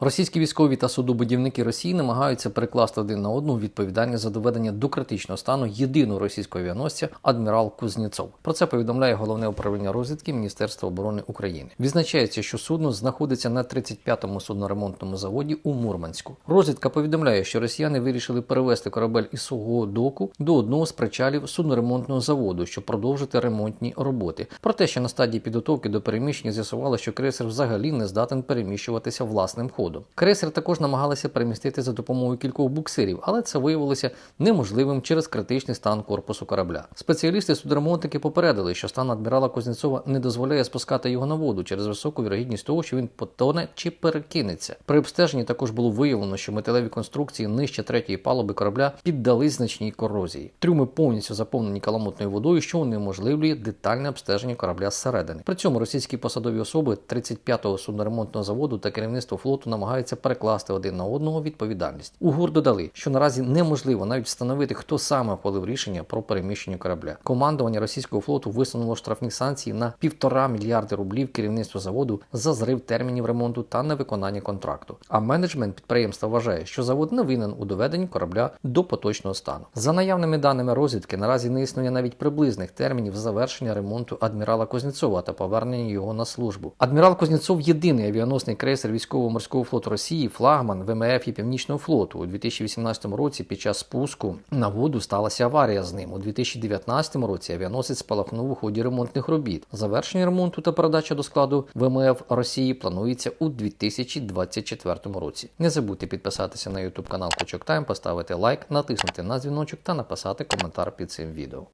Російські військові та судобудівники Росії намагаються перекласти один на одну відповідальність за доведення до критичного стану єдиного російського авіаносця адмірал Кузнєцов. Про це повідомляє головне управління розвідки Міністерства оборони України. Відзначається, що судно знаходиться на 35-му судноремонтному заводі у Мурманську. Розвідка повідомляє, що росіяни вирішили перевести корабель із свого доку до одного з причалів судноремонтного заводу, щоб продовжити ремонтні роботи. Проте, що на стадії підготовки до переміщення з'ясувало, що крейсер взагалі не здатен переміщуватися власним ходом. Крейсер також намагалися перемістити за допомогою кількох буксирів, але це виявилося неможливим через критичний стан корпусу корабля. Спеціалісти судоремонтники попередили, що стан адмірала Кузнєцова не дозволяє спускати його на воду через високу вірогідність того, що він потоне чи перекинеться. При обстеженні також було виявлено, що металеві конструкції нижче третьої палуби корабля піддались значній корозії. Трюми повністю заповнені каламутною водою, що унеможливлює детальне обстеження корабля зсередини. При цьому російські посадові особи 35-го судноремонтного заводу та керівництво флоту намагаються перекласти один на одного відповідальність. У ГУР додали, що наразі неможливо навіть встановити, хто саме ухвалив рішення про переміщення корабля. Командування російського флоту висунуло штрафні санкції на півтора мільярди рублів керівництву заводу за зрив термінів ремонту та невиконання контракту. А менеджмент підприємства вважає, що завод не винен у доведенні корабля до поточного стану. За наявними даними розвідки, наразі не існує навіть приблизних термінів завершення ремонту адмірала Кузнєцова та повернення його на службу. Адмірал Кузнєцов єдиний авіаносний крейсер військово-морського флоту Росії, флагман ВМФ і Північного флоту. У 2018 році під час спуску на воду сталася аварія з ним. У 2019 році авіаносець спалахнув у ході ремонтних робіт. Завершення ремонту та передача до складу ВМФ Росії планується у 2024 році. Не забудьте підписатися на YouTube канал Кучок Тайм, поставити лайк, натиснути на дзвіночок та написати коментар під цим відео.